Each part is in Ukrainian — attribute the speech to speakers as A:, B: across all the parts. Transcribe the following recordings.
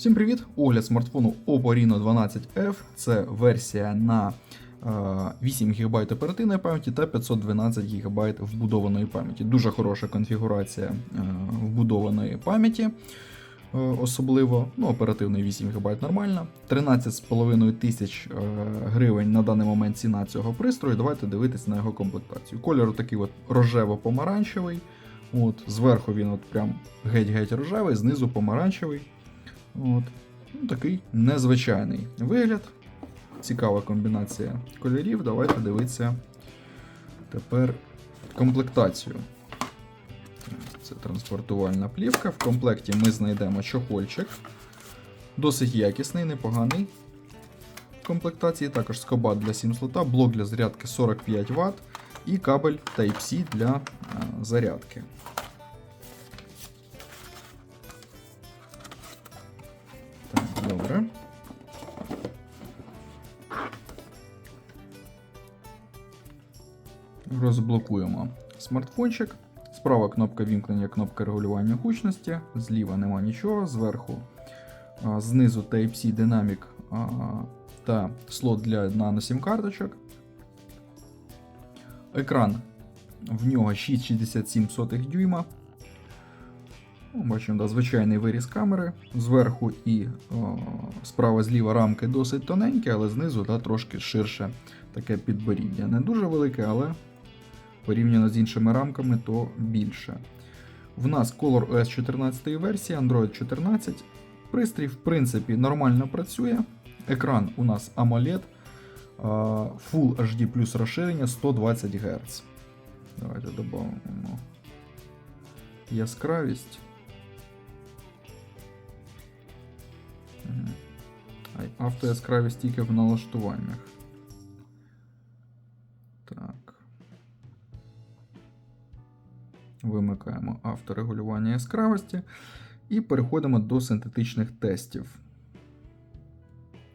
A: Всім привіт! Огляд смартфону Oppo Reno 12F. Це версія на е, 8 ГБ оперативної пам'яті та 512 ГБ вбудованої пам'яті. Дуже хороша конфігурація е, вбудованої пам'яті. е, Особливо, ну, оперативної 8 ГБ нормально. 13,5 тисяч е, гривень на даний момент ціна цього пристрою. Давайте дивитися на його комплектацію. Кольор такий от рожево-помаранчевий. От, зверху він от прям геть-геть рожевий, знизу помаранчевий. От. Ну, такий незвичайний вигляд. Цікава комбінація кольорів. Давайте дивитися тепер комплектацію. Це транспортувальна плівка. В комплекті ми знайдемо чохольчик. Досить якісний, непоганий. В комплектації також скобат для 7 слота, блок для зарядки 45 Вт і кабель Type-C для е, зарядки. Добре. Розблокуємо смартфончик. Справа кнопка вімкнення, кнопка регулювання гучності. Зліва нема нічого, зверху, знизу Type-C динамік та слот для нано-сім карточок. Екран в нього 6,67 дюйма. Ну, Бачимо, да, звичайний виріз камери. Зверху і о, справа зліва рамки досить тоненькі, але знизу да, трошки ширше таке підборіддя. Не дуже велике, але порівняно з іншими рамками, то більше. В нас Color OS 14 версії, Android 14. Пристрій, в принципі, нормально працює. Екран у нас AMOLED, Full HD плюс розширення 120 Гц. Давайте додамо яскравість. Автояскравість тільки в налаштуваннях. Так. Вимикаємо авторегулювання яскравості і переходимо до синтетичних тестів.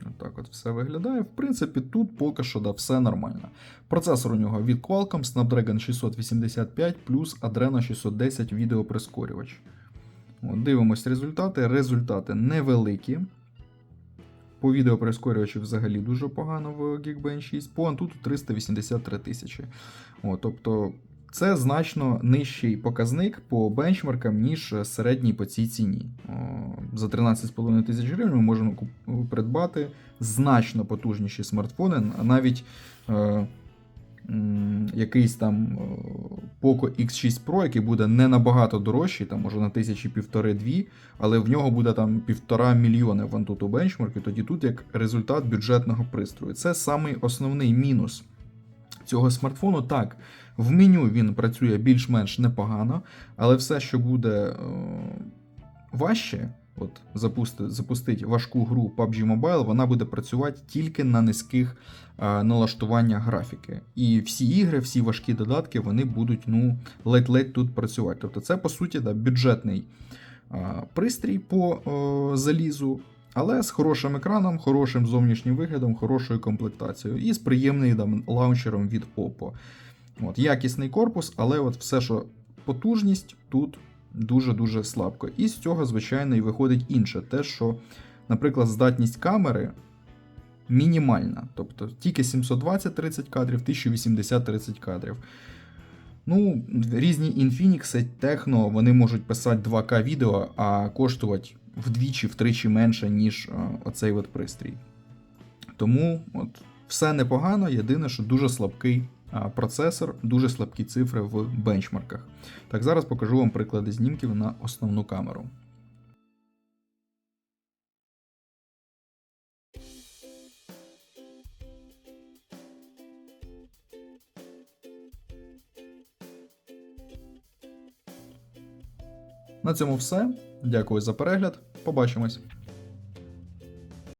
A: Отак от все виглядає. В принципі, тут поки що да, все нормально. Процесор у нього від Qualcomm Snapdragon 685 плюс Adreno 610 відеоприскорювач. От, дивимось результати. Результати невеликі. По відео відеоприскорювачу взагалі дуже погано в Geekbench 6. По Antutu 383 тисячі. Тобто це значно нижчий показник по бенчмаркам, ніж середній по цій ціні. О, За 13,5 тисяч гривень ми можемо придбати значно потужніші смартфони, навіть е, якийсь там е, Poco X6 Pro, який буде не набагато дорожчий, там може на тисячі півтори-дві, але в нього буде там півтора мільйони в Antutu Benchmark, і тоді тут як результат бюджетного пристрою. Це самий основний мінус цього смартфону. Так, в меню він працює більш-менш непогано, але все, що буде е, важче, от запусти, запустить важку гру PUBG Mobile, вона буде працювати тільки на низьких е, налаштуваннях графіки. І всі ігри, всі важкі додатки, вони будуть ну, ледь-ледь тут працювати. Тобто це, по суті, да, бюджетний е, пристрій по е, залізу. Але з хорошим екраном, хорошим зовнішнім виглядом, хорошою комплектацією і з приємним там, лаунчером від Oppo. От, якісний корпус, але от все, що потужність тут дуже-дуже слабко. І з цього, звичайно, і виходить інше. Те, що, наприклад, здатність камери мінімальна. Тобто тільки 720-30 кадрів, 1080-30 кадрів. Ну, різні Infinix, Techno, вони можуть писати 2К відео, а коштувати вдвічі-втричі менше, ніж е, оцей от пристрій. Тому от, все непогано, єдине, що дуже слабкий процесор, дуже слабкі цифри в бенчмарках. Так, зараз покажу вам приклади знімків на основну камеру. На цьому все. Дякую за перегляд. Побачимось.